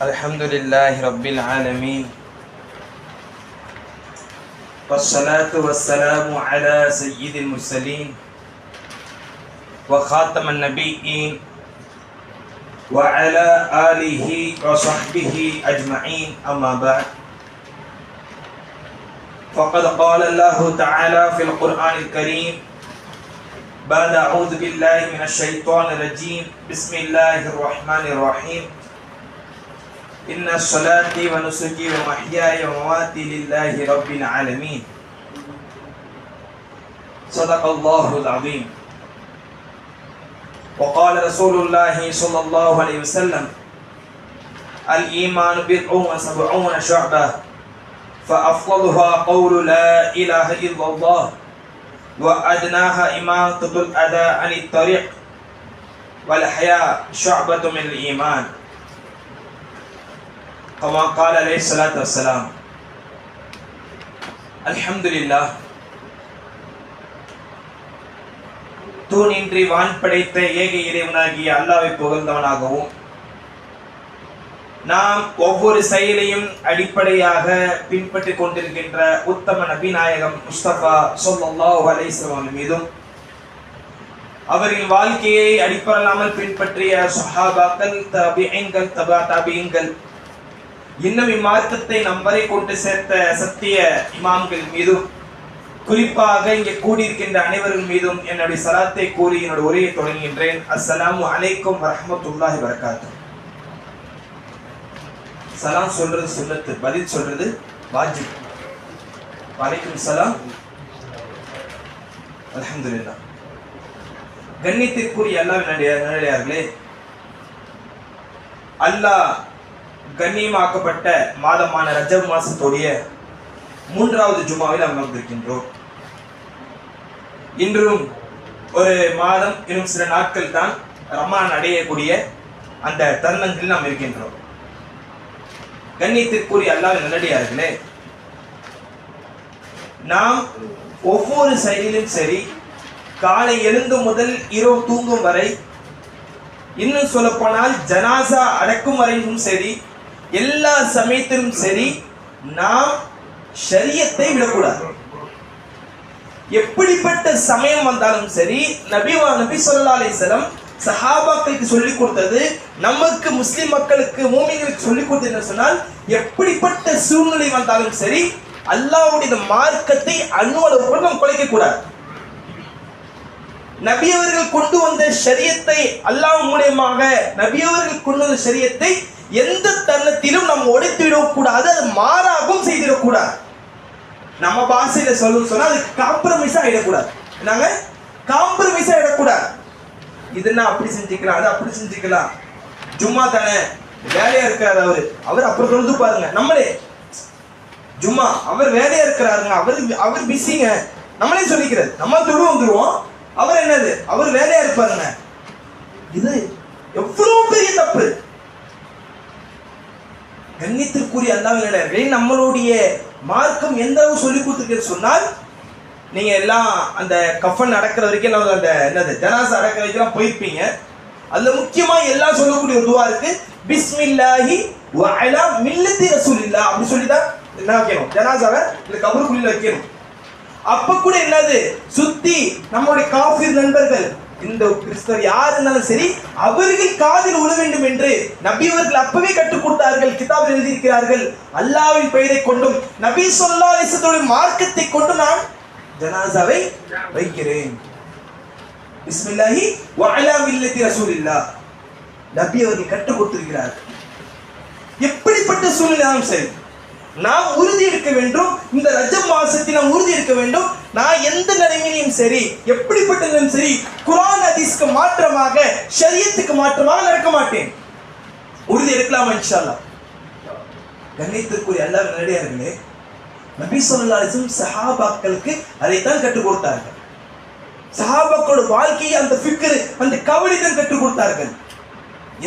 الحمد لله رب العالمين والصلاة والسلام على سيد المرسلين وخاتم النبيين وعلى آله وصحبه أجمعين أما بعد. فقد قال الله تعالى في القرآن الكريم بعد أعوذ بالله من الشيطان الرجيم. بسم الله الرحمن الرحيم. إن الصلاة ونسكي ومحياي ومماتي لله رب العالمين. صدق الله العظيم. وقال رسول الله صلى الله عليه وسلم الإيمان بضع وسبعون شعبة فأفضلها قول لا إله إلا الله وأدناها إماطة الأذى عن الطريق والحياء شعبة من الإيمان. Comma கால் அலே சலாத் வசலாம் அல்ஹம்துலில்லா தூணின்றி வான் படைத்த ஏக இறைவனாகிய அல்லாவை புகழ்ந்தவனாகவும் நாம் ஒவ்வொரு செயலையும் அடிப்படையாக பின்பற்றி கொண்டிருக்கின்ற உத்தம நபிநாயகம் முஸ்தபா சொல்லா அலைஸ்லாம் மீதும் அவரின் வாழ்க்கையை அடிப்படையில்லாமல் பின்பற்றிய சஹாபாக்கள் தபிங்கள் தபா தபிங்கள் இன்னும் இம்மார்க்கத்தை நம் வரை கொண்டு சேர்த்த சத்திய இமாம்கள் மீதும் குறிப்பாக இங்கே கூடியிருக்கின்ற அனைவர்கள் மீதும் என்னுடைய சலாத்தை கூறி என்னோட உரையை தொடங்குகின்றேன். அஸ்ஸலாமு அலைக்கும் வரஹ்மத்துல்லாஹி வரகாத்து சலாம் சொல்றது சுன்னத்து பதில் சொல்றது வாஜிப். வலைக்கும் சலாம். அல்ஹம்துலில்லாஹ். கண்ணியத்திற்குரிய அல்லாஹ் நல்லடியார்களே அல்லாஹ் கண்ணியமாக்கப்பட்ட மாதமான ரஜப் மாசத்துடைய மூன்றாவது ஜுமாவில் அமர்ந்திருக்கின்றோம் இன்றும் ஒரு மாதம் இன்னும் சில நாட்கள் தான் ரமான் அடையக்கூடிய அந்த தருணங்களில் நாம் இருக்கின்றோம். கண்ணியத்திற்குரிய அல்லாஹ் நல்லடியார்களே நாம் ஒவ்வொரு செயலிலும் சரி காலை எழுந்து முதல் இரவு தூங்கும் வரை இன்னும் சொல்லப்போனால் ஜனாசா அடக்கும் வரைக்கும் சரி எல்லா சமயத்திலும் சரி நாம் ஷரியத்தை விடக்கூடாது. எப்படிப்பட்ட சமயம் வந்தாலும் சரி நபிவா நபி சொல்லா அலிசலம் சஹாபாக்களுக்கு சொல்லிக் கொடுத்தது நமக்கு முஸ்லிம் மக்களுக்கு மூமிகளுக்கு சொல்லிக் கொடுத்தது என்ன சொன்னால் எப்படிப்பட்ட சூழ்நிலை வந்தாலும் சரி அல்லாஹ்வுடைய மார்க்கத்தை அணுவளவு கூட நாம் குலைக்க கூடாது நபியவர்கள் கொண்டு வந்த சரியத்தை அல்லாஹ் மூலியமாக நபியவர்கள் கொண்டு வந்த சரியத்தை எந்த தருணத்திலும் நம்ம உடைத்துவிடக்கூடாது அது மாறாகவும் செய்திடக்கூடாது. நம்ம பாஷையில சொல்லணும் சொன்னா அது காம்ப்ரமைஸ் ஆகிடக்கூடாது நாங்க காம்ப்ரமைஸ் ஆகிடக்கூடாது இதுன்னா அப்படி செஞ்சுக்கலாம் அது அப்படி செஞ்சுக்கலாம் ஜும்மா தானே. வேலையா இருக்காரு அவரு. அவர் அப்புறம் தொழுது பாருங்க. நம்மளே. ஜும்மா அவர் வேலையா இருக்கிறாருங்க. அவர் அவர் பிஸிங்க. நம்மளே சொல்லிக்கிறது நம்ம தொழு வந்துருவோம். அவர் என்னது? அவர் வேலையா இருப்பாருங்க. இது எவ்வளவு பெரிய தப்பு. கண்ணியத்திற்குரிய அல்லாவினர்களே நம்மளுடைய மார்க்கம் எந்த அளவு சொல்லி கொடுத்துருக்கு சொன்னால் நீங்கள் எல்லாம் அந்த கஃபன் நடக்கிற வரைக்கும் எல்லாம் அந்த என்னது ஜனாசா அடக்கிற வரைக்கும் போயிருப்பீங்க. அதில் முக்கியமாக எல்லாம் சொல்லக்கூடிய ஒரு துவா இருக்கு பிஸ்மில்லாஹி வஅலா மில்லத்தி ரசூலில்லா அப்படி சொல்லி தான் என்ன வைக்கணும்? ஜனாசாவை இந்த கபருக்குள்ள வைக்கணும். அப்ப கூட என்னது சுத்தி நம்மளுடைய காஃபி நண்பர்கள் இந்த கிறிஸ்தவர் யார் இருந்தாலும் சரி அவர்கள் காதில் உழ வேண்டும் என்று நபியவர்கள் அப்பவே கற்றுக் கொடுத்தார்கள் கிதாபில் எழுதியிருக்கிறார்கள். அல்லாவின் பெயரை கொண்டும் நபி சொல்லா இசத்துடைய மார்க்கத்தை கொண்டு நான் ஜனாசாவை வைக்கிறேன். பிஸ்மில்லாஹி வஅலா மில்லத்தி இல்லா நபி அவர்கள் கற்றுக் கொடுத்திருக்கிறார்கள். எப்படிப்பட்ட சூழ்நிலையாலும் சரி நாம் உறுதி இருக்க வேண்டும். இந்த ரஜ மாசத்தில் நாம் உறுதி இருக்க வேண்டும். நான் எந்த நிலைமையிலும் சரி எப்படிப்பட்டதிலும் சரி குரான் ஹதீஸ்க்கு மாற்றமாக ஷரியத்துக்கு மாற்றமாக நடக்க மாட்டேன். உறுதி எடுக்கலாம் இன்ஷால்லா கண்ணியத்திற்குரிய எல்லா நடிகார்களே நபி சொல்லா சஹாபாக்களுக்கு அதைத்தான் கற்றுக் கொடுத்தார்கள். சஹாபாக்களோட வாழ்க்கையை அந்த ஃபிக்கர் அந்த கவலை தான் கற்றுக் கொடுத்தார்கள்.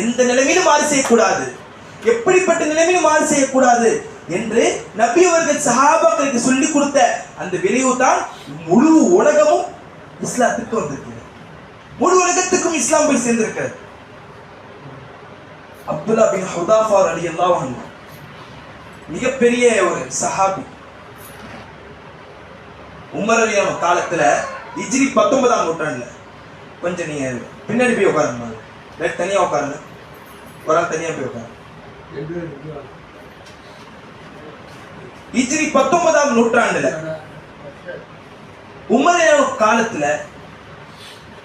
எந்த நிலைமையிலும் மாறு செய்யக்கூடாது. எப்படிப்பட்ட நிலைமையிலும் மாறு செய்யக்கூடாது. என்று நபி அவர்கள் சஹாபாக்களுக்கு சொல்லி கொடுத்த அந்த விளைவு தான் முழு உலகமும் இஸ்லாத்துக்கு வந்திருக்கிறது. முழு உலகத்துக்கும் இஸ்லாம் போய் சேர்ந்திருக்கிறது. அப்துல்லா பின் ஹுதாஃபார் அலி அல்லாஹ் மிகப்பெரிய ஒரு சஹாபி. உமர் அலி அவங்க காலத்துல இஜ்ரி பத்தொன்பதாம் நூற்றாண்டில் கொஞ்சம் நீங்க பின்னாடி போய் உட்காருங்க. தனியாக தனியா உட்காருங்க. ஒரு ஆள் தனியா போய் உட்காருங்க. இஜ்ரி பத்தொன்பதாம் நூற்றாண்டுல. உமரையான காலத்துல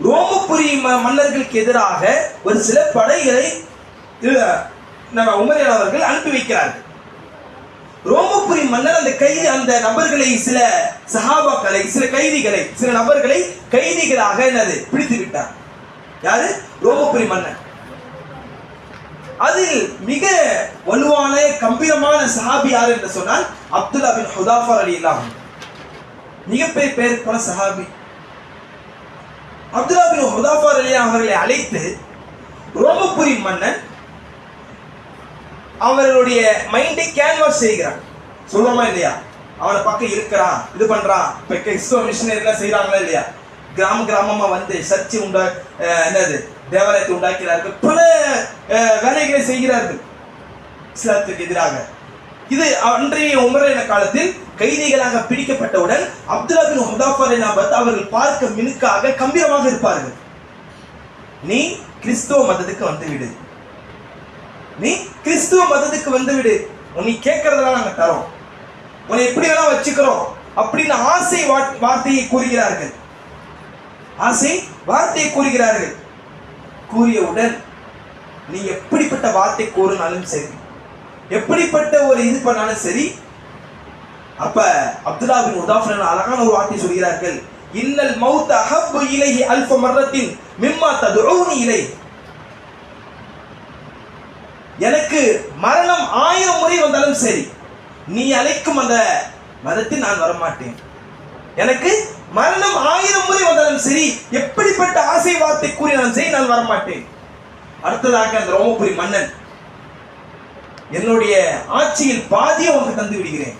ரோமபுரி ம- மன்னர்களுக்கு எதிராக ஒரு சில படைகளை இவ- நம்ம அவர்கள் அனுப்பி வைக்கிறார்கள். ரோமபுரி மன்னர் அந்த கைதி அந்த நபர்களை சில சஹாபாக்களை சில கைதிகளை சில நபர்களை கைதிகளாக என்னது பிடித்து விட்டார் யாரு ரோமபுரி மன்னர். அதில் மிக வலுவான கம்பீரமான சஹாபி யார் என்று சொன்னால் அப்துல்லா பின் ஹுதாஃபர் அலி இல்லாம் மிகப்பெரிய பேர் போன சஹாபி. அப்துல்லா பின் ஹுதாஃபர் அலி அவர்களை அழைத்து ரோமபுரி மன்னன் அவர்களுடைய மைண்டை கேன்வாஸ் செய்கிறான். சொல்லுவோமா இல்லையா? அவனை பக்கம் இருக்கிறான் இது பண்றான். இப்ப கிறிஸ்துவ மிஷினரிலாம் செய்றாங்களா இல்லையா? கிராம கிராமமா வந்து சர்ச்சு உண்ட அஹ், என்னது? தேவாலயத்தை உண்டாக்கிறார்கள். பல வேலைகளை செய்கிறார்கள். இஸ்லாத்துக்கு எதிராக. இது அன்றைய உமரின காலத்தில் கைதிகளாக பிடிக்கப்பட்டவுடன் அப்துல்லா பின் ஹுதாஃபர் நபத் அவர்கள் பார்க்க மினுக்காக கம்பீரமாக இருப்பார்கள். நீ கிறிஸ்துவ மதத்துக்கு வந்து விடு நீ கிறிஸ்துவ மதத்துக்கு வந்து விடு உன்னை கேட்கறதெல்லாம் நாங்கள் தரோம். உன்னை எப்படி வேணா வச்சுக்கிறோம் அப்படின்னு ஆசை வார்த்தையை கூறுகிறார்கள். ஆசை வார்த்தையை கூறுகிறார்கள். கூறியவுடன் நீ எப்படிப்பட்ட வார்த்தை கூறினாலும் சரி. எப்படிப்பட்ட ஒரு இது பண்ணாலும் சரி. அப்ப அப்துல்லா பின் உதாஃபரன் அழகான ஒரு வார்த்தை சொல்கிறார்கள். இன்னல் மௌத் அஹப்பு இலைஹி அல்ஃப மர்ரத்தின் மிம்மா ததுஊனி இலை எனக்கு மரணம் ஆயிரம் முறை வந்தாலும் சரி நீ அழைக்கும் அந்த மதத்தில் நான் வரமாட்டேன். எனக்கு மரணம் ஆயிரம் முறை வந்தாலும் சரி எப்படிப்பட்ட ஆசை வார்த்தை கூறினாலும் சரி நான் வரமாட்டேன். அடுத்ததாக அந்த ரோமபுரி மன்னன் என்னுடைய ஆட்சியில் பாதியை உனக்கு தந்து விடுகிறேன்.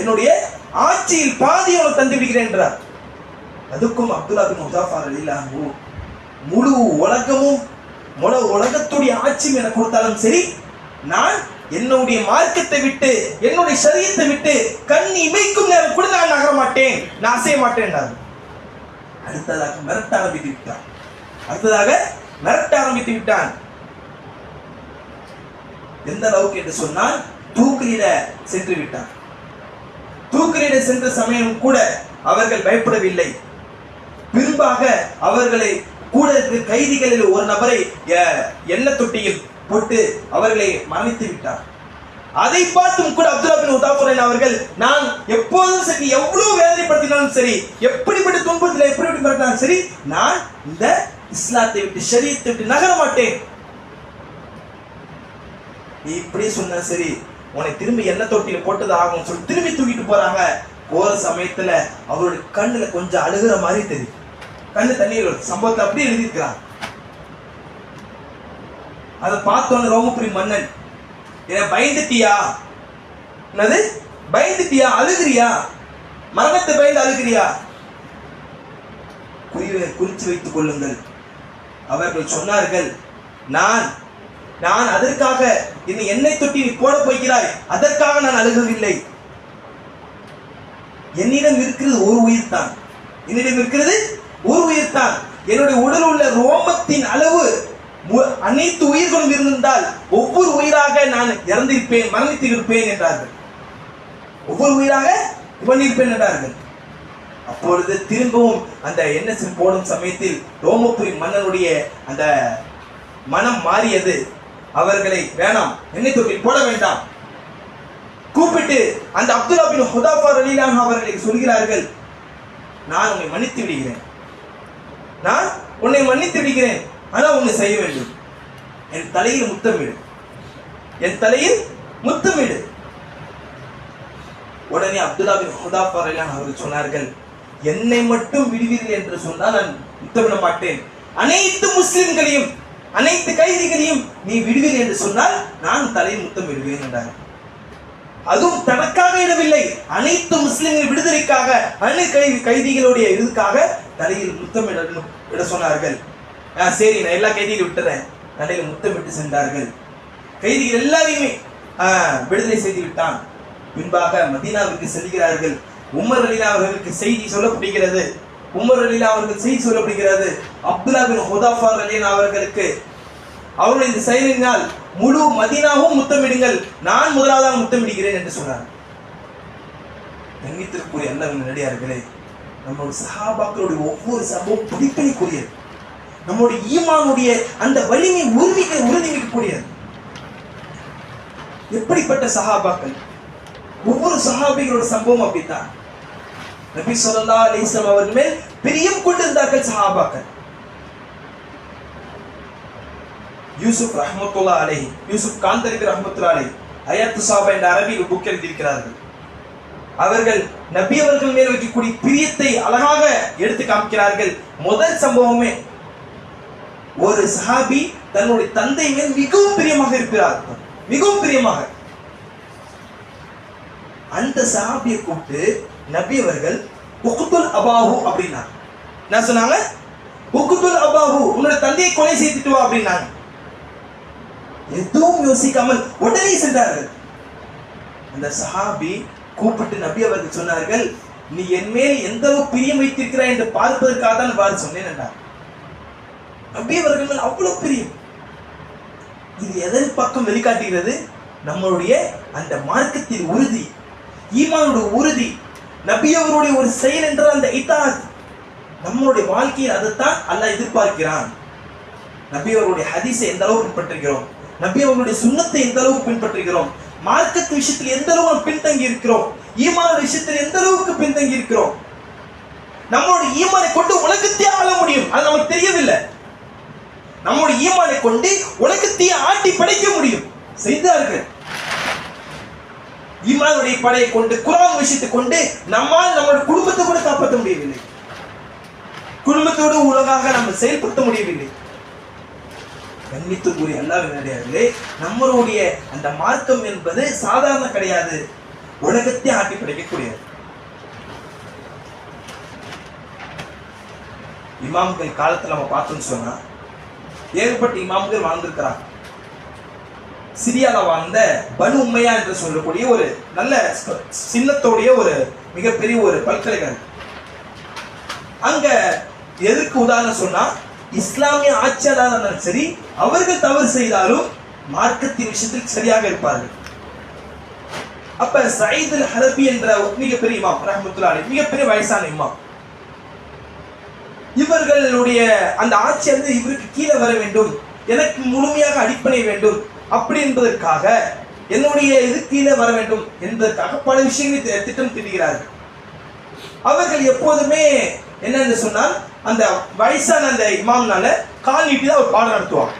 என்னுடைய ஆட்சியில் பாதியை உனக்கு தந்து விடுகிறேன் என்றார். அதுக்கும் அப்துல்லா பின் முசாஃபார் அலிலாஹு முழு உலகமும் முழு உலகத்துடைய ஆட்சியும் எனக்கு கொடுத்தாலும் சரி நான் என்னுடைய மார்க்கத்தை விட்டு என்னுடைய சரியத்தை விட்டு கண் இமைக்கும் நேரம் கூட நான் நகர மாட்டேன். நான் அசைய மாட்டேன் அடுத்ததாக மிரட்ட ஆரம்பித்து விட்டான். அடுத்ததாக மிரட்ட ஆரம்பித்து விட்டான். எந்த அளவுக்கு என்று சொன்னால் தூக்கிலிட சென்று விட்டான். தூக்கிலிட சென்ற சமயம் கூட அவர்கள் பயப்படவில்லை. பின்பாக அவர்களை கூட கைதிகளில் ஒரு நபரை எண்ணெய் தொட்டியில் போட்டு அவர்களை மரணித்து விட்டார். அதை பார்த்தும் கூட அப்துல்லா பின் உதாபுரன் அவர்கள் நான் எப்போதும் சரி எவ்வளவு வேதனைப்படுத்தினாலும் சரி எப்படிப்பட்ட துன்பத்தில் எப்படி மிரட்டினாலும் சரி நான் இந்த இஸ்லாத்தை விட்டு ஷரியத்தை விட்டு நகர மாட்டேன். நீ இப்படி சொன்ன சரி உன்னை திரும்பி என்ன தொட்டியில போட்டது ஆகும் சொல்லி திரும்பி தூக்கிட்டு போறாங்க. போற சமயத்துல அவருடைய கண்ணுல கொஞ்சம் அழுகுற மாதிரி தெரியும். கண்ணு தண்ணீர் சம்பவத்தை அப்படியே எழுதியிருக்கிறான் அதை பார்த்தோன்னு ரோமபுரி மன்னன். என்ன பயந்துட்டியா? என்னது? பயந்துட்டியா? அழுகிறியா? மரணத்தை பயந்து அழுகிறியா? குறிவை குறித்து வைத்துக் கொள்ளுங்கள். அவர்கள் சொன்னார்கள் நான் நான் அதற்காக என்னை எண்ணெய் தொட்டி நீ போட போகிறாய். அதற்காக நான் அழுகவில்லை. என்னிடம் இருக்கிறது ஒரு உயிர் தான். என்னிடம் இருக்கிறது ஒரு உயிர் தான். என்னுடைய உடல் உள்ள ரோமத்தின் அளவு அனைத்து உயிர்களும் இருந்திருந்தால் ஒவ்வொரு உயிராக நான் இறந்திருப்பேன் மரணித்து இருப்பேன் என்றார்கள். ஒவ்வொரு உயிராக பண்ணியிருப்பேன் என்றார்கள். அப்பொழுது திரும்பவும் அந்த எண்ணெய் போடும் சமயத்தில் ரோமபுரி மன்னனுடைய அந்த மனம் மாறியது. அவர்களை வேணாம் எண்ணெய் தொட்டில் போட வேண்டாம். கூப்பிட்டு அந்த அப்துல்லா பின் ஹுதாஃபர் அலிலான் அவர்களை சொல்கிறார்கள் நான் உன்னை மன்னித்து விடுகிறேன். நான் உன்னை மன்னித்து விடுகிறேன். ஆனால் ஒன்று செய்ய வேண்டும். என் தலையில் முத்தமிடு என் தலையில் முத்தமிடு உடனே அப்துல்லா பின் ஹுதாஃபர் அவர்கள் சொன்னார்கள் என்னை மட்டும் விடுவீர்கள் என்று சொன்னால் நான் முத்தமிட மாட்டேன். அனைத்து முஸ்லிம்களையும் அனைத்து கைதிகளையும் நீ விடுவீர் என்று சொன்னால் நான் தலையில் முத்தம் விடுவேன் என்றார். அதுவும் தனக்காக இடவில்லை அனைத்து முஸ்லிம்கள் விடுதலைக்காக அனைத்து கைதிகளுடைய இதுக்காக தலையில் முத்தம் இட சொன்னார்கள். ஆ, சரி நான் எல்லா கைதிகளையும் விட்டுறேன். நடையில் முத்தமிட்டு சென்றார்கள். கைதிகள் எல்லாரையுமே ஆஹ், விடுதலை செய்து விட்டான். பின்பாக மதீனாவிற்கு செல்கிறார்கள். உமர் அலிலா அவர்களுக்கு செய்தி சொல்லப்படுகிறது. உமர் அலிலா அவர்கள் செய்தி சொல்லப்படுகிறது. அப்துல்லா பின் ஹுதாஃபார் அலின் அவர்களுக்கு. அவருடைய இந்த செயலினால் முழு மதீனாவும் முத்தமிடுங்கள். நான் முதலாவதாக முத்தமிடுகிறேன் என்று சொன்னார். எண்ணித்திற்குரிய அல்லாவின் நடிகார்களே நம்ம சஹாபாக்களுடைய ஒவ்வொரு சம்பவம் பிடிப்பணிக்குரியது நம்முடைய ஈமானுடைய அந்த வலிமை உறுதிக்க உறுதிக்கக்கூடியது எப்படிப்பட்ட சஹாபாக்கள்? ஒவ்வொரு சஹாபிகளோட சம்பவம் அப்படித்தான். நபி சொல்லா அலிஸ்லாம் வஸல்லம் அவர்கள் மேல் பிரியம் கொண்டிருந்தார்கள் சஹாபாக்கள். யூசுப் ரஹமத்துல்லா அலை யூசுப் காந்தரிக்கு ரஹமத்துல்லா அலைஹி அயாத்து சாபா என்ற அரபியில் புக் எழுதியிருக்கிறார்கள். அவர்கள் நபி அவர்கள் மேல் வைக்கக்கூடிய பிரியத்தை அழகாக எடுத்து காமிக்கிறார்கள். முதல் சம்பவமே ஒரு சஹாபி தன்னுடைய தந்தை மேல் மிகவும் பிரியமாக இருக்கிறார். மிகவும் பிரியமாக. அந்த சஹாபியை கூப்பிட்டு நபி அவர்கள் உக்குத்துல் அபாஹு அப்படின்னாங்க. என்ன சொன்னாங்க? உக்குத்துல் அபாஹு உன்னோட தந்தையை கொலை செய்துட்டு வா அப்படின்னாங்க. எதுவும் யோசிக்காமல் உடனே சென்றார்கள். அந்த சஹாபி கூப்பிட்டு நபி அவர்கள் சொன்னார்கள் நீ என் மேல் எந்த அளவு பிரியம் வைத்திருக்கிறாய் என்று பார்ப்பதற்காக தான் பாரு சொன்னேன் என்றார். நபி அவர்கள் அவ்வளவு பிரியம். இது எதன் பக்கம் வெளிக்காட்டுகிறது நம்மளுடைய அந்த மார்க்கத்தின் உறுதி ஈமானுடைய உறுதி நபி அவருடைய ஒரு செயல் என்றால் அந்த இத்தாத். நம்மளுடைய வாழ்க்கையில் அதைத்தான் அல்லாஹ் எதிர்பார்க்கிறான். நபி அவருடைய ஹதீஸை எந்த அளவு பின்பற்றுகிறோம்? நபி அவருடைய சுண்ணத்தை எந்த அளவுக்கு பின்பற்றுகிறோம்? மார்க்கத்து விஷயத்தில் எந்த அளவு பின்தங்கி இருக்கிறோம்? ஈமான விஷயத்தில் எந்த அளவுக்கு பின்தங்கி இருக்கிறோம்? நம்மளுடைய ஈமானை கொண்டு உலகத்தையே ஆள முடியும். அது நமக்கு தெரியவில்லை. நம்முடைய ஈமானை கொண்டு உலகத்தை ஆட்டி படைக்க முடியும். செய்தார்கள் ஈமானுடைய படையை கொண்டு குரான் விஷயத்தை கொண்டு நம்மால் நம்மளுடைய குடும்பத்தை கூட காப்பாற்ற முடியவில்லை. குடும்பத்தோடு உலகாக நம்ம செயல்படுத்த முடியவில்லை. கண்ணித்துக்குரிய அல்லாவினடியார்களே நம்மளுடைய அந்த மார்க்கம் என்பது சாதாரண கிடையாது. உலகத்தை ஆட்டி படைக்கக்கூடியது. இமாம்கள் காலத்தில் நம்ம பார்த்தோம்னு சொன்னா ஏகப்பட்ட இமாம்கள் வாழ்ந்திருக்கிறாங்க. சிரியால வாழ்ந்த பனு உம்மையா என்று சொல்லக்கூடிய ஒரு நல்ல சின்னத்தோடைய ஒரு மிகப்பெரிய ஒரு பல்கலைக்கழகம். அங்க எதுக்கு உதாரணம் சொன்னா இஸ்லாமிய ஆட்சியாளர் இருந்தாலும் சரி அவர்கள் தவறு செய்தாலும் மார்க்கத்தின் விஷயத்தில் சரியாக இருப்பார்கள். அப்ப சயித் அல் என்ற ஒரு மிகப்பெரிய இமாம் ரஹமத்துல்லா மிகப்பெரிய வயசான இமாம். இவர்களுடைய அந்த ஆட்சி வந்து இவருக்கு கீழே வர வேண்டும். எனக்கு முழுமையாக அடிப்படை வேண்டும். அப்படி என்பதற்காக என்னுடைய இது கீழே வர வேண்டும் என்பதற்காக பல விஷயங்களை திட்டம் திட்டுகிறார்கள். அவர்கள் எப்போதுமே என்னன்னு சொன்னால் அந்த வயசான அந்த இமாம்னால கால் நீட்டி தான் அவர் பாடம் நடத்துவாங்க.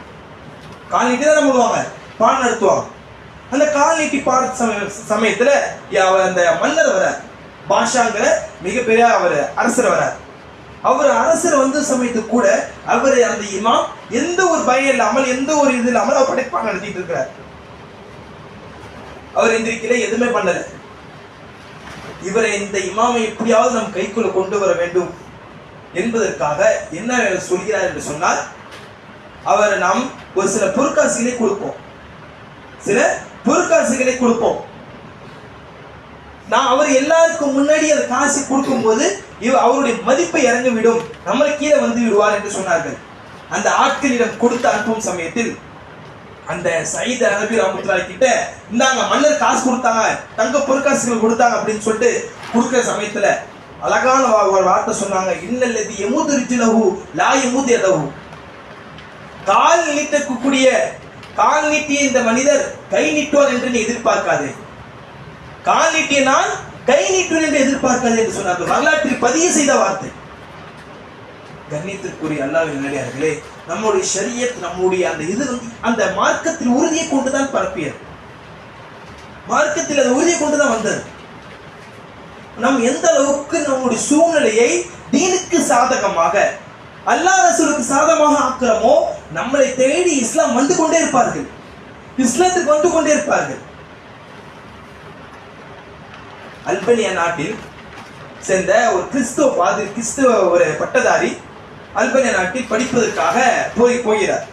கால் நீட்டி தான் பண்ணுவாங்க பாடம் நடத்துவாங்க. அந்த கால் நீட்டி பாட சமய சமயத்தில் அவர் அந்த மன்னர் வர பாஷாங்கிற மிகப்பெரிய அவர் அரசர் வரார். அவர் அரசர் வந்த சமயத்து கூட அவர் அந்த இமாம் எந்த ஒரு பயம் இல்லாமல் எந்த ஒரு இது இல்லாமல் அவர் படைப்பாக நடத்திட்டு இருக்கிறார். அவர் எந்திரிக்கல எதுவுமே பண்ணல. இவரை இந்த இமாமை எப்படியாவது நம் கைக்குள்ள கொண்டு வர வேண்டும் என்பதற்காக என்ன சொல்கிறார் என்று சொன்னால் அவரை நாம் ஒரு சில பொற்காசுகளை கொடுப்போம். சில பொற்காசுகளை கொடுப்போம். நான் அவர் எல்லாருக்கும் முன்னாடி அந்த காசு கொடுக்கும்போது இவ அவருடைய மதிப்பை இறங்கி விடும் நம்மளை கீழே வந்து விடுவார் என்று சொன்னார்கள். அந்த ஆட்களிடம் கொடுத்து அனுப்பும் சமயத்தில் அந்த சயீத் அரபி ரஹமத்துல்லாஹி கிட்ட இந்தாங்க மன்னர் காசு கொடுத்தாங்க தங்க பொற்காசுகள் கொடுத்தாங்க அப்படின்னு சொல்லிட்டு கொடுக்குற சமயத்துல அழகான வா- ஒரு வார்த்தை சொன்னாங்க. இன்னல்லது எமுது ரிஜிலஹு லா எமுது எதவு கால் நீட்டக்கூடிய கால் நீட்டிய இந்த மனிதர் கை நீட்டுவார் என்று நீ எதிர்பார்க்காதே. கால் நீட்டிய நான் கை நீட்டுவேன் என்று எதிர்பார்க்காது என்று சொன்னார்கள். வரலாற்றில் பதிவு செய்த வார்த்தை. கண்ணியத்திற்குரிய அல்லாவின் நிலையார்களே நம்முடைய ஷரியத் நம்முடைய அந்த இது வந்து அந்த மார்க்கத்தில் உறுதியை கொண்டுதான் பரப்பியது. மார்க்கத்தில் அது உறுதியை கொண்டுதான் வந்தது. நம் எந்த அளவுக்கு நம்முடைய சூழ்நிலையை தீனுக்கு சாதகமாக அல்லாஹ் ரசூலுக்கு சாதகமாக ஆக்குறோமோ நம்மளை தேடி இஸ்லாம் வந்து கொண்டே இருப்பார்கள். இஸ்லாத்துக்கு வந்து கொண்டே இருப்பார்கள். அல்பனியா நாட்டில் சேர்ந்த ஒரு கிறிஸ்துவ பாதி கிறிஸ்துவ ஒரு பட்டதாரி அல்பனியா நாட்டில் படிப்பதற்காக போய் போகிறார்.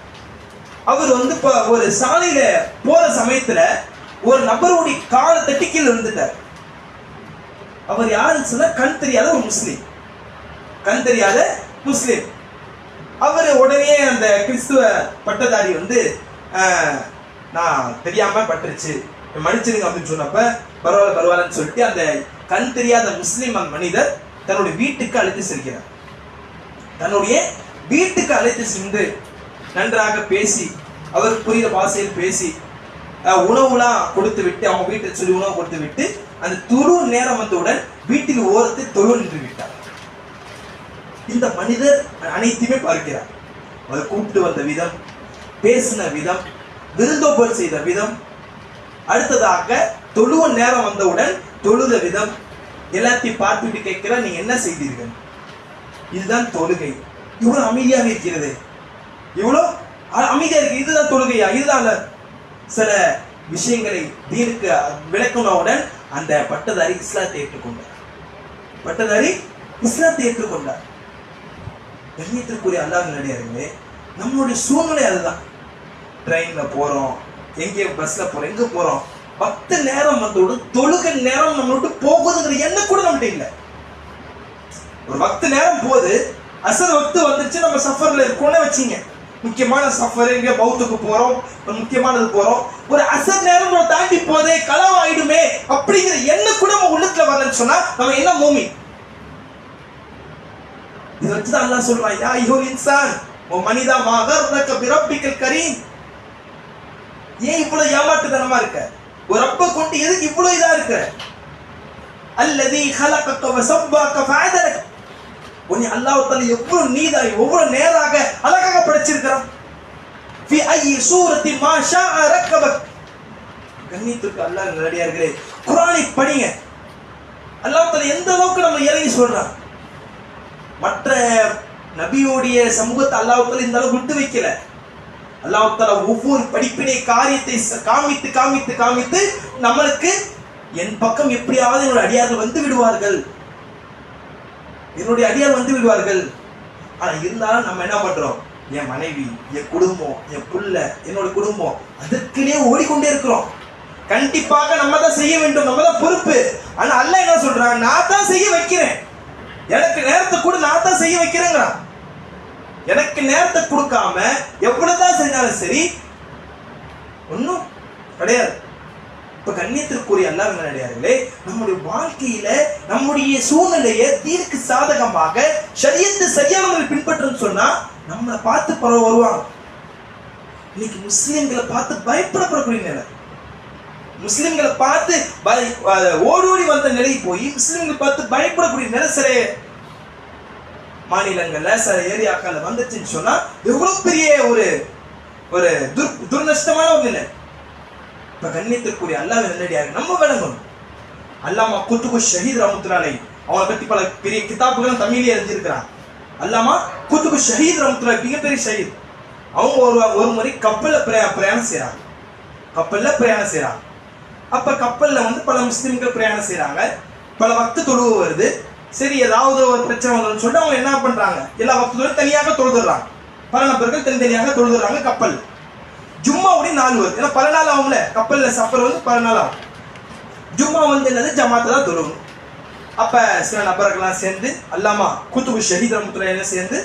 அவர் வந்து இப்போ ஒரு சாலையில போற சமயத்துல ஒரு நபருடைய காலை தட்டி கீழே விழுந்துட்டார். அவர் யாருன்னு சொன்னா கண் தெரியாத ஒரு முஸ்லீம். கண் தெரியாத முஸ்லீம். அவர் உடனே அந்த கிறிஸ்துவ பட்டதாரி வந்து நான் தெரியாம பட்டுருச்சு. மன்னிச்சிருங்க அப்படின்னு சொன்னப்ப பரவாயில்ல பரவாயில்லன்னு சொல்லிட்டு அந்த கண் தெரியாத முஸ்லீம் அந்த மனிதர் தன்னுடைய வீட்டுக்கு அழைத்து செல்கிறார். தன்னுடைய வீட்டுக்கு அழைத்து சென்று நன்றாக பேசி அவருக்கு புரிகிற பாசையில் பேசி உணவுலாம் கொடுத்து விட்டு அவங்க வீட்டில் சொல்லி உணவு கொடுத்து விட்டு அந்த துரு நேரம் வந்தவுடன் வீட்டுக்கு ஓரத்தை தொழு நின்று விட்டார். இந்த மனிதர் அனைத்தையுமே பார்க்கிறார். அவர் கூப்பிட்டு வந்த விதம் பேசின விதம் விருந்தோபல் செய்த விதம் அடுத்ததாக தொழுவ நேரம் வந்தவுடன் தொழுத விதம் எல்லாத்தையும் பார்த்துட்டு கேட்கிற நீ என்ன செய்தீர்கள்? இதுதான் தொழுகை. இவ்வளவு அமைதியாக இருக்கிறது. இவ்வளோ அ- இருக்கு. இதுதான் தொழுகையா? இதுதான் சில விஷயங்களை தீனுக்கு விளக்கினவுடன் அந்த பட்டதாரி இஸ்லாத்தை ஏற்றுக்கொண்டார். பட்டதாரி இஸ்லாத்தை ஏற்றுக்கொண்டார். கண்ணியத்திற்குரிய அல்லாஹ் நடிகார்களே நம்மளுடைய சூழ்நிலை அதுதான். ட்ரெயினில் போகிறோம் எங்கே பஸ்ல போறோம் எங்க போறோம்? பத்து நேரம் வந்தோடு தொழுக நேரம் நம்ம விட்டு போகுதுங்கிற எண்ணம் கூட நம்மகிட்ட இல்லை. ஒரு பத்து நேரம் போகுது அசர் வக்து வந்துச்சு நம்ம சஃபர்ல இருக்கோம்னு வச்சிங்க. முக்கியமான சஃபர் எங்க? பௌத்துக்கு போறோம் ஒரு முக்கியமானது போறோம். ஒரு அசர் நேரம் நம்ம தாண்டி போதே களவு ஆயிடுமே அப்படிங்கிற எண்ணம் கூட நம்ம உள்ளத்துல வரலன்னு சொன்னா நம்ம என்ன மூமி? இதை வச்சுதான் எல்லாம் சொல்றான் யா ஐயோ இன்சான் ஓ மனிதா மகர்னக பிரப்பிக்கல் கரீம். ஏன் இவ்வளவு ஏமாற்றுத்தனமா இருக்க? ஒரு அப்ப கொண்டு எதுக்கு இவ்வளவு இதா இருக்க? அல்லது ஹலக்கக்க வசம்பாக்க ஃபாதரக். உன்னை அல்லாஹ் தஆலா எவ்வளவு நீதாய் எவ்வளவு நேராக அழகாக படைச்சிருக்கிறான். ஃபி ஐ சூரத்தி மா ஷா ரக்கபக் கண்ணியத்துக்கு அல்லாஹ் ரெடியா இருக்கிறே குரானை படிங்க. அல்லாஹ் எந்த அளவுக்கு நம்ம இறங்கி சொல்றான்? மற்ற நபியோடைய சமூகத்தை அல்லாஹ் இந்த அளவுக்கு விட்டு வைக்கல. அல்லாஹால ஒவ்வொரு படிப்பினை காரியத்தை காமித்து காமித்து காமித்து நம்மளுக்கு என் பக்கம் எப்படியாவது என்னுடைய அடியார்கள் வந்து விடுவார்கள். என்னுடைய அடியார் வந்து விடுவார்கள். ஆனா இருந்தாலும் நம்ம என்ன பண்றோம்? என் மனைவி என் குடும்பம் என் புள்ள என்னோட குடும்பம் அதற்குனே ஓடிக்கொண்டே இருக்கிறோம். கண்டிப்பாக நம்ம தான் செய்ய வேண்டும் நம்ம தான் பொறுப்பு. ஆனா அல்ல என்ன சொல்றான்? நான் தான் செய்ய வைக்கிறேன். எனக்கு நேரத்தை கூட நான் தான் செய்ய வைக்கிறேங்கிறான் எனக்கு நேரத்தை கொடுக்காம எவ்வளவுதான் செஞ்சாலும் சரி ஒன்றும் கிடையாது. இப்ப கண்ணியத்திற்குரிய அல்லாஹ் நல்லடியார்களே நம்முடைய வாழ்க்கையில நம்முடைய சூழ்நிலையை தீர்க்கு சாதகமாக ஷரியத்தை சரியானவர்கள் முறையில் சொன்னா நம்மளை பார்த்து பரவ வருவாங்க. இன்னைக்கு முஸ்லிம்களை பார்த்து பயப்படப்படக்கூடிய நிலை. முஸ்லிம்களை பார்த்து பய- ஓடி ஓடி வந்த நிலை போய் முஸ்லிம்களை பார்த்து பயப்படக்கூடிய நிலை சில மாநிலங்கள்ல சில ஏரியாக்கள்ல வந்துச்சுன்னு சொன்னா எவ்வளவு பெரிய ஒரு ஒரு துர் துர்நஷ்டமான ஒரு நிலை இப்ப கண்ணியத்திற்குரிய அல்லாஹ் நல்லடியாக நம்ம விளங்கணும். அல்லாமா குத்துபு ஷஹீத் ரஹமத்துல்லாலை அவனை பத்தி பல பெரிய கிதாபுகளும் தமிழ்லயே எழுதியிருக்கிறான். அல்லாமா குத்துபு ஷஹீத் ரஹமத்துல்லாஹி மிகப்பெரிய ஷஹீத். அவங்க ஒரு ஒரு முறை கப்பல்ல பிரயா பிரயாணம் செய்றாங்க. கப்பல்ல பிரயாணம் செய்றாங்க. அப்ப கப்பல்ல வந்து பல முஸ்லிம்கள் பிரயாணம் செய்கிறாங்க பல பக்த தொழுவு வருது. சரி ஏதாவது ஒரு பிரச்சனை வந்ததுன்னு சொல்லிட்டு அவங்க என்ன பண்றாங்க? எல்லா பக்தர்களும் தனியாக தொழுதுறாங்க பல நபர்கள் தனித்தனியாக தொழுதுறாங்க கப்பல். ஜும்மாவுடைய நாள் வருது ஏன்னா பல நாள் ஆகும்ல. கப்பலில் சஃபர் வந்து பல நாள் ஆகும். ஜும்மா வந்து என்னது? ஜமாத்தை தான் தொழுகணும். அப்ப சில நபர்கள்லாம் சேர்ந்து அல்லாமா குத்துபு ஷஹீத் ரஹமத்துல்லாஹி சேர்ந்து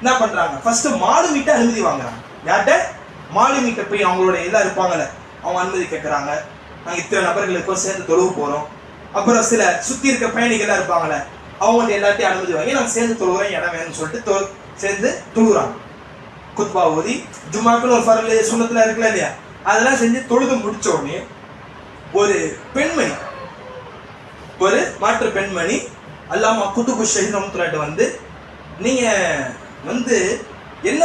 என்ன பண்றாங்க? ஃபர்ஸ்ட் மாலுமிட்ட அனுமதி வாங்குறாங்க. யார்கிட்ட? மாலுமிட்ட போய் அவங்களோட இதாக இருப்பாங்கல்ல அவங்க அனுமதி கேட்கறாங்க நாங்கள் இத்தனை நபர்களுக்கும் சேர்ந்து தொழுவு போகிறோம் அப்புறம் சில சுற்றி இருக்க பயணிகள்லாம் இருப்பாங்கல்ல அவங்க எல்லாத்தையும் அனுமதி வாங்கி நாங்கள் சேர்ந்து தொழுகிறோம் இடம் வேணும்னு சொல்லிட்டு தொ- சேர்ந்து தொழுகிறாங்க. குத்பா ஓதி ஜும்மாக்குன்னு ஒரு ஃபரல் சுண்ணத்துல இருக்குல்ல இல்லையா? அதெல்லாம் செஞ்சு தொழுது முடித்த உடனே ஒரு பெண்மணி ஒரு மாற்று பெண்மணி அல்லாமா குத்துபு ஷஹீத் ரஹமத்துல்லாஹி வந்து நீங்கள் வந்து என்ன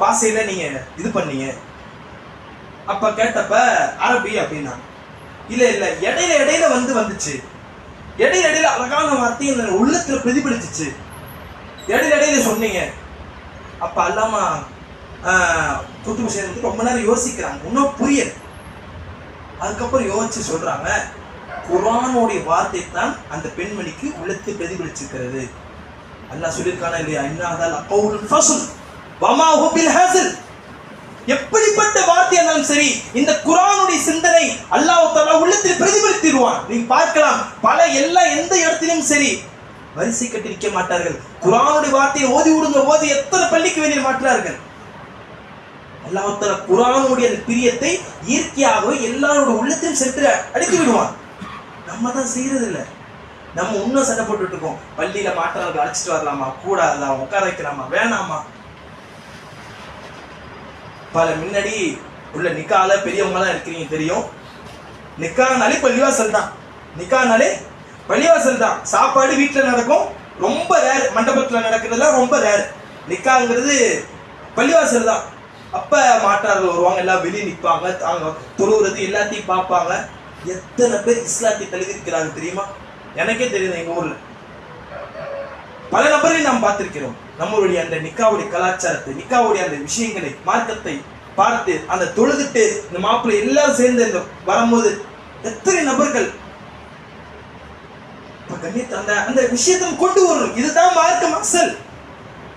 பாஷையில் நீங்கள் இது பண்ணீங்க? அப்போ கேட்டப்ப அரபி அப்படின்னா இல்லை இல்லை இடையில இடையில வந்து வந்துச்சு. இடையில இடையில அழகான வார்த்தையும் என் உள்ளத்துல பிரதிபலிச்சிச்சு. இடையில இடையில சொன்னீங்க. அப்ப அல்லாமா குத்துபு சேர்ந்து வந்து ரொம்ப நேரம் யோசிக்கிறாங்க. இன்னும் புரியல. அதுக்கப்புறம் யோசிச்சு சொல்றாங்க குர்ஆனுடைய வார்த்தை தான் அந்த பெண்மணிக்கு உள்ளத்தை பிரதிபலிச்சிருக்கிறது. அல்லாஹ் சொல்லியிருக்கானா இல்லையா? இன்னாதால் அப்பவுல் ஃபசுல் வமா ஹு பில் எப்படி இருந்தாலும் சரி இந்த குரானுடைய சிந்தனை அல்லாஹ் தாலா உள்ளத்தில் பிரதிபலித்திடுவான். நீங்க பார்க்கலாம் பல எல்லா எந்த இடத்திலும் சரி வரிசை கட்டி நிற்க மாட்டார்கள். குரானுடைய வார்த்தையை ஓதி விடுங்க போது எத்தனை பள்ளிக்கு வெளியில் மாற்றார்கள். அல்லாஹால குரானுடைய அந்த பிரியத்தை இயற்கையாகவே எல்லாரோட உள்ளத்தையும் சென்று அடித்து விடுவான். நம்ம தான் செய்யறது இல்லை நம்ம இன்னும் சண்டை போட்டுட்டு இருக்கோம். பள்ளியில மாற்றவர்கள் அழைச்சிட்டு வரலாமா? கூடாதா? உட்கார வைக்கலாமா? வேணாமா? பல முன்னாடி உள்ள நிக்கால பெரியவங்களாம் இருக்கிறீங்க தெரியும். நிக்கானாலே பள்ளிவாசல் தான். நிக்கானாலே பள்ளிவாசல் தான். சாப்பாடு வீட்டில் நடக்கும். ரொம்ப ரேர் மண்டபத்தில் நடக்கிறதுலாம் ரொம்ப ரேர் நிக்காங்கிறது பள்ளிவாசல் தான். அப்போ மாற்றார்கள் வருவாங்க. எல்லாம் வெளியே நிற்பாங்க தாங்க தொழுவுறது எல்லாத்தையும் பார்ப்பாங்க. எத்தனை பேர் இஸ்லாத்தை தழுவிருக்கிறாங்க தெரியுமா? எனக்கே தெரியுது எங்கள் ஊரில். பல நபரையும் நாம் பார்த்திருக்கிறோம். நம்மளுடைய அந்த நிக்காவுடைய கலாச்சாரத்தை நிக்காவுடைய அந்த விஷயங்களை மார்க்கத்தை பார்த்து அந்த தொழுதுட்டு இந்த மாப்பிள்ளை எல்லாரும் சேர்ந்து இந்த வரும்போது எத்தனை நபர்கள்? அந்த அந்த விஷயத்தை கொண்டு வரணும். இதுதான் மார்க்கம் அசல்.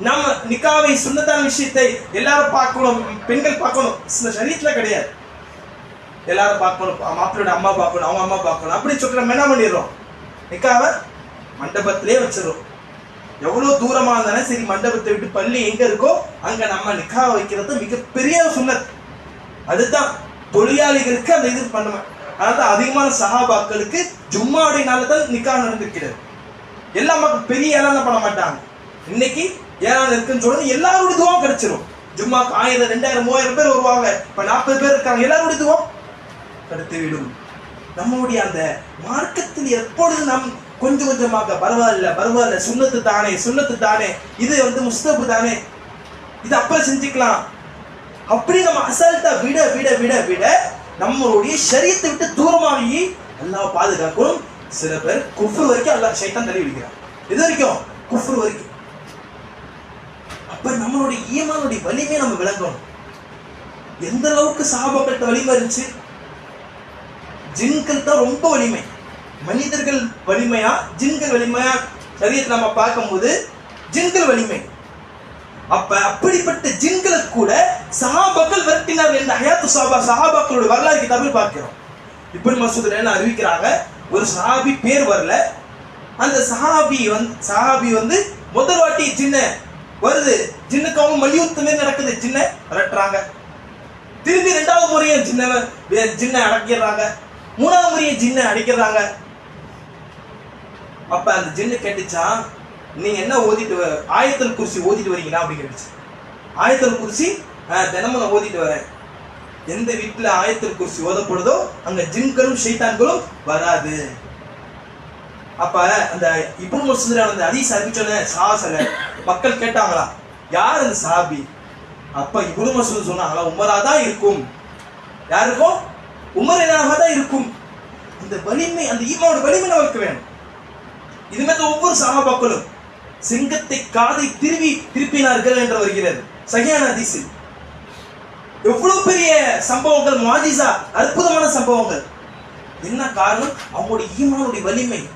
நம்ம நிக்காவை சுண்ணத்தான விஷயத்தை எல்லாரும் பார்க்கணும் பெண்கள் பார்க்கணும். சில சரீரத்துல கிடையாது. எல்லாரும் பார்க்கணும் மாப்பிளோட அம்மா பார்க்கணும் அவங்க அம்மா பார்க்கணும். அப்படி சொல்ற நம்ம என்ன பண்ணிடுறோம்? நிக்காவை மண்டபத்திலே வச்சிடும் எவ்வளவு தூரமா இருந்தாலும் சரி மண்டபத்தை விட்டு பள்ளி எங்க இருக்கோ அங்க நம்ம நிக்கா வைக்கிறது மிகப்பெரிய சுண்ணத். அதுதான் தொழிலாளிகளுக்கு அந்த இது பண்ணுவேன் அதான் அதிகமான சஹாபாக்களுக்கு ஜும்மாவுடைய நாள் தான் நிக்கா நடந்திருக்கிறது. எல்லா மக்கள் பெரிய ஏழாம் பண்ண மாட்டாங்க. இன்னைக்கு ஏழாம் இருக்குன்னு சொல்றது எல்லாரோட இதுவும் கிடைச்சிரும். ஜும்மாக்கு ஆயிரம் ரெண்டாயிரம் மூவாயிரம் பேர் வருவாங்க. இப்ப நாற்பது பேர் இருக்காங்க எல்லாரோட இதுவும் கிடைத்து விடும் நம்மளுடைய அந்த மார்க்கத்தில் எப்பொழுது நம் கொஞ்சம் கொஞ்சமாக பரவாயில்ல பரவாயில்ல. சுண்ணத்து தானே சுண்ணத்து தானே. இது வந்து முஸ்தபு தானே. இது அப்புறம் செஞ்சுக்கலாம். அப்படி நம்ம அசால்ட்டா விட விட விட விட நம்மளுடைய சரியத்தை விட்டு தூரமாகி அல்லாஹ் பாதுகாக்கணும் சில பேர் குஃப்ரு வரைக்கும் அல்லாஹ் சைத்தான் தள்ளி விடுகிறான். இது வரைக்கும் குஃப்ரு வரைக்கும். அப்ப நம்மளுடைய ஈமானுடைய வலிமை நம்ம விளங்கணும் எந்த அளவுக்கு சாபப்பட்ட வலிமை இருந்துச்சு? ஜின்கள் தான் ரொம்ப வலிமை. மனிதர்கள் வலிமையா? ஜின்கள் வலிமையா? சரியத்தை நம்ம பார்க்கும்போது ஜின்கள் வலிமை. அப்ப அப்படிப்பட்ட ஜின்களுக்கு கூட சஹாபாக்கள் விரட்டினார் என்ற ஹயாத்து சாபா சஹாபாக்களோட வரலாறு கிதாபில் பார்க்கிறோம். இப்படி மசூதுல என்ன அறிவிக்கிறாங்க? ஒரு சஹாபி பேர் வரல. அந்த சஹாபி வந்து சஹாபி வந்து முதல் வாட்டி சின்ன வருது. ஜின்னுக்கு அவங்க மல்யுத்தமே நடக்குது. சின்ன விரட்டுறாங்க. திரும்பி ரெண்டாவது முறையும் சின்ன ஜின்ன அடக்கிடுறாங்க. மூணாவது முறையை ஜின்ன அடிக்கிறாங்க. அப்ப அந்த ஜின்னு கேட்டுச்சா நீங்க என்ன ஓதிட்டு வர ஆயத்தல் குர்சி ஓதிட்டு வரீங்களா? அப்படின்னு கேட்டுச்சு. ஆயத்தல் குர்சி தினமும் நான் ஓதிட்டு வரேன். எந்த வீட்டுல ஆயத்தல் குர்சி ஓதப்படுதோ அங்க ஜின்களும் ஷைத்தான்களும் வராது. அப்ப அந்த இப்னு முஸ்லிம் அந்த ஹதீஸ் அறிவிச்சோன்னே சாசல மக்கள் கேட்டாங்களா யார் அந்த சாபி அப்ப இப்னு மசூத் சொன்னாங்களா உமரா தான் இருக்கும். யாருக்கும் உமர் என்னாக தான் இருக்கும். அந்த வலிமை அந்த ஈமாவோட வலிமை நமக்கு வேணும். இது மாதிரி ஒவ்வொரு சகாபாக்களும் சிங்கத்தை காதை திருவி திருப்பினார்கள் என்று வருகிறது. சகியான ஹதீஸ். எவ்வளவு பெரிய சம்பவங்கள் மாதிசா அற்புதமான சம்பவங்கள். என்ன காரணம்? அவங்களுடைய ஈமானுடைய வலிமை.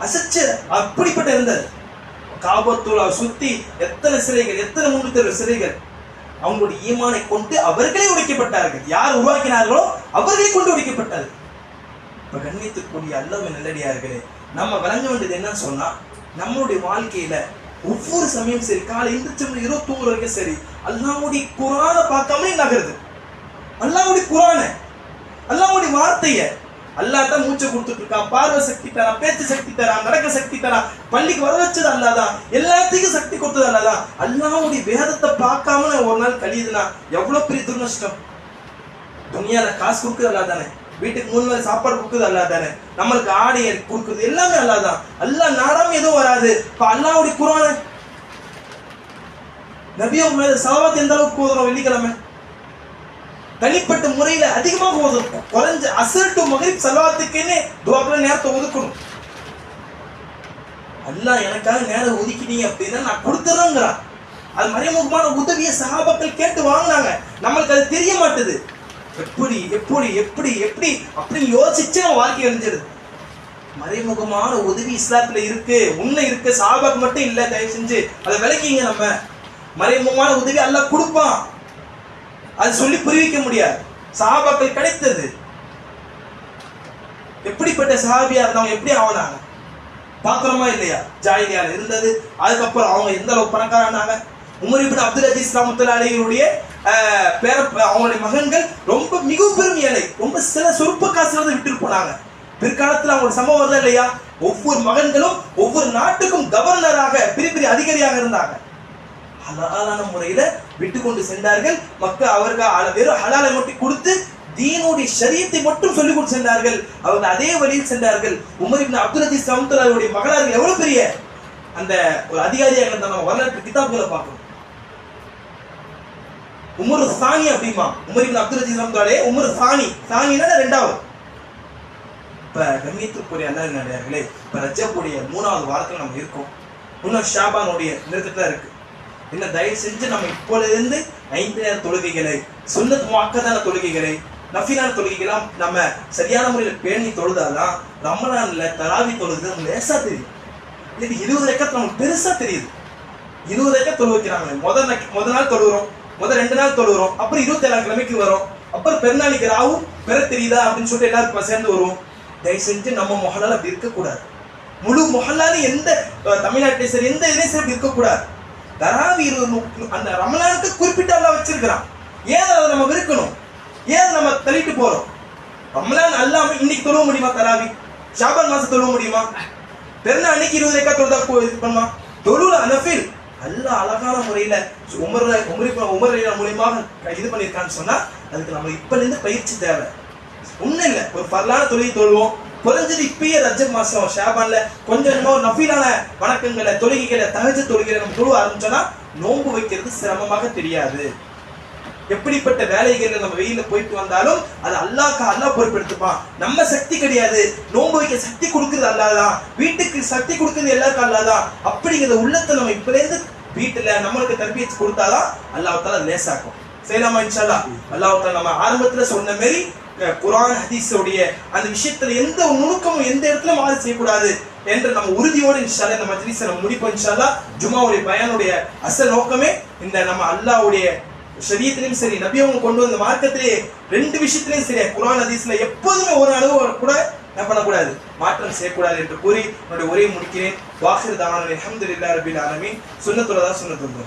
அசச்ச அப்படிப்பட்ட இருந்தது. காபத்துலா சுத்தி எத்தனை சிலைகள் எத்தனை முன்னூத்தி சிலைகள் அவங்களுடைய ஈமானை கொண்டு அவர்களே உடைக்கப்பட்டார்கள் யார் உருவாக்கினார்களோ அவர்களே கொண்டு உடைக்கப்பட்டார்கள் இப்ப கண்ணியத்துக்குரிய அல்லவன் நல்லடியார்களே நம்ம விளங்க வேண்டியது என்னன்னு சொன்னா நம்மளுடைய வாழ்க்கையில ஒவ்வொரு சமயம் சரி காலை எந்திரிச்சு இரவு தூங்குற வரைக்கும் சரி அல்லாவுடைய குரானை பார்க்காமலே நகருது அல்லாவுடைய குரானை அல்லாவுடைய வார்த்தைய அல்லாஹ் தான் மூச்சை கொடுத்துட்டு இருக்கான் பார்வை சக்தி தரான் பேச்சு சக்தி தரான் நடக்க சக்தி தரான் பள்ளிக்கு வர வச்சது அல்லாதான் எல்லாத்துக்கும் சக்தி கொடுத்தது அல்லாதான் அல்லாவுடைய வேதத்தை பார்க்காம நான் ஒரு நாள் கழியுதுன்னா எவ்வளவு பெரிய துர்நஷ்டம்? துணியால காசு கொடுக்குறது அல்லா தானே. வீட்டுக்கு மூணு சாப்பாடு கொடுக்குறது அல்லா தானே நம்மளுக்கு ஆடையை கொடுக்குறது எல்லாமே அல்லா தான் அல்லா நாடாம எதுவும் வராது. இப்போ அல்லாவுடைய குரான நபியோ மேல சலவாத்து எந்த அளவுக்கு ஓதுறோம் வெள்ளிக்கிழமை. தனிப்பட்ட முறையில அதிகமாக போதும் குறைஞ்ச அசல் டு மகிழ் சலவாத்துக்குன்னு துவாக்குல நேரத்தை ஒதுக்கணும். அல்லா எனக்காக நேரம் ஒதுக்கினீங்க அப்படின்னா நான் கொடுத்துறேங்கிறான். அது மறைமுகமான உதவியை சகாபாக்கள் கேட்டு வாங்கினாங்க. நம்மளுக்கு அது தெரிய மாட்டுது. எப்படி எப்படி எப்படி எப்படி? அப்படின்னு யோசிச்சு அவன் வாழ்க்கை அழிஞ்சிருது மறைமுகமான உதவி இஸ்லாத்துல இருக்கு. உண்மை இருக்கு. சாபாக்கு மட்டும் இல்ல தயவு செஞ்சு. அதை விளக்கிங்க நம்ம. மறைமுகமான உதவி அல்லாஹ் கொடுப்பான். அது சொல்லி புரிவிக்க முடியாது. சாபாக்கள் கிடைத்தது. எப்படிப்பட்ட சஹாபியா இருந்தவங்க எப்படி ஆவனாங்க? பாக்குறோமா இல்லையா? ஜாயிலியால இருந்தது. அதுக்கப்புறம் அவங்க எந்த அளவுக்கு பணக்காரனாங்க? உமர் அப்துல் அஜீஸ் ரஹ்மத்துல்லாஹி அஹ், பேர அவங்களுடைய மகன்கள் ரொம்ப மிக பெரும் ஏழை. ரொம்ப சில சொற்ப காசுல தான் விட்டுட்டு போனாங்க. பிற்காலத்துல அவங்களோட சம்பவம் வருதா இல்லையா? ஒவ்வொரு மகன்களும் ஒவ்வொரு நாட்டுக்கும் கவர்னராக பெரிய பெரிய அதிகாரியாக இருந்தாங்க. ஹலாலான முறையில விட்டு கொண்டு சென்றார்கள். மக்கள் அவர்கள் வெறும் ஹலாலை மட்டும் கொடுத்து தீனுடைய சரியத்தை மட்டும் சொல்லிக் கொண்டு சென்றார்கள். அவங்க அதே வழியில் சென்றார்கள். உமர் இப்னு அப்துல் அஜீஸ் ரஹ்மத்துல்லாஹியுடைய மகளார்கள் எவ்வளவு பெரிய? அந்த ஒரு அதிகாரியாக இருந்த நம்ம வரலாற்று கிதாப்களை பார்க்கணும். உமர் சாணி அப்படிமா. உமர் இப்னு அப்துல் அஜீஸ் ரஹ்மத்துல்லாஹி உமர் சாணி சாணினா ரெண்டாவது? இப்ப கண்ணியத்துக்குரிய அண்ணர்களே நடிகார்களே இப்ப ரஜபுடைய மூணாவது வாரத்தில் நம்ம இருக்கோம். இன்னும் ஷாபானுடைய நிறுத்தத்தில் இருக்கு. என்ன தயவு செஞ்சு நம்ம இப்பொழுது ஐந்து நேர தொழுகைகளை சுன்னத் மாக்கதான தொழுகைகளை நஃபிலான தொழுகைகளாம் நம்ம சரியான முறையில் பேணி தொழுதாதான் ரமலான்ல தராவி தொழுது நமக்கு லேசா தெரியும். இது இருபது ரெக்கத்து நமக்கு பெருசா தெரியுது. இருபது ரெக்கத் தொழுவைக்கிறாங்க முதல் முதல் நாள் தொழுகிறோம் முதல் ரெண்டு நாள் தொழுகிறோம் அப்புறம் இருபத்தி ஏழாம் கிழமைக்கு வரும். அப்புறம் பெருநாளைக்கு ராவும் பெற தெரியுதா அப்படின்னு சொல்லிட்டு எல்லாருக்கும் சேர்ந்து வருவோம். தயவு செஞ்சு நம்ம முகலால் அப்படி இருக்கக்கூடாது. முழு மொஹல்லாலும் எந்த தமிழ்நாட்டிலே சரி எந்த இதுலேயும் சரி அப்படி இருக்கக்கூடாது. தராவி இருபது அந்த ரமலானுக்கு குறிப்பிட்ட வச்சிருக்கிறான். ஏன் அதை நம்ம விற்கணும் ஏன் நம்ம தள்ளிட்டு போறோம்? ரமலான் அல்லாம இன்னைக்கு தொழுவ முடியுமா தராவி? ஷாபான் மாசம் தொழுவ முடியுமா? பெருநாள் அன்னைக்கு இருபது ரேக்கா தொழுதா போ- இது பண்ணுமா? தொழுல அனஃபில் நல்ல அழகான முறையில உமர் உமரி உமர் மூலியமாக இது பண்ணியிருக்கான்னு சொன்னா அதுக்கு நம்ம இப்ப இருந்து பயிற்சி தேவை. ஒன்றும் இல்லை ஒரு பரலான தொழில் தொழுவோம் குறைஞ்சது இப்பயே ரஜ மாசம் ஷாபான்ல கொஞ்சம் ஒரு நஃபீலான வணக்கங்களை தொழுகைகளை தகஜ தொழுகைகளை நம்ம தொழுவ ஆரம்பிச்சோன்னா நோன்பு வைக்கிறது சிரமமாக தெரியாது. எப்படிப்பட்ட வேலைகள்ல நம்ம வெயில போயிட்டு வந்தாலும் அது அல்லாக்கா அல்லா பொறுப்பெடுத்துப்பான். நம்ம சக்தி கிடையாது. நோன்பு வைக்க சக்தி கொடுக்கறது அல்லாஹ் தான். வீட்டுக்கு சக்தி கொடுக்கறது எல்லாருக்கும் அல்லாதான் அப்படிங்கிற உள்ளத்தை நம்ம இப்பல இருந்து வீட்டுல நம்மளுக்கு தர்பியத்து கொடுத்தாதான் அல்லாஹ் தால லேசாக்கும். செய்யலாமா இன்ஷால்லா அல்லாஹ் நம்ம ஆரம்பத்துல சொன்ன மாதிரி குரான் குர்ஆன் ஹதீஸுடைய அந்த விஷயத்துல எந்த நுணுக்கமும் எந்த இடத்துல மாறி செய்யக்கூடாது என்ற நம்ம உறுதியோடு இன்ஷால்லா இந்த மஜ்லிஸை நம்ம முடிப்போம் இன்ஷால்லா ஜுமாவுடைய பயானுடைய அசல் நோக்கமே இந்த நம்ம அல்லாஹ்வுடைய சரியத்திலையும் சரி நபி அவங்க கொண்டு வந்த மார்க்கத்திலேயே ரெண்டு விஷயத்திலையும் சரி குரான் ஹதீஸ்ல எப்போதுமே ஒரு அளவு கூட என்ன பண்ணக்கூடாது? மாற்றம் செய்யக்கூடாது என்று கூறி என்னுடைய உரையை முடிக்கிறேன். வாஹிர் தாவான அல்ஹம்துலில்லாஹி ரபில் ஆலமீன். சுன்னத்துலதான் சுன்னத்துல்லா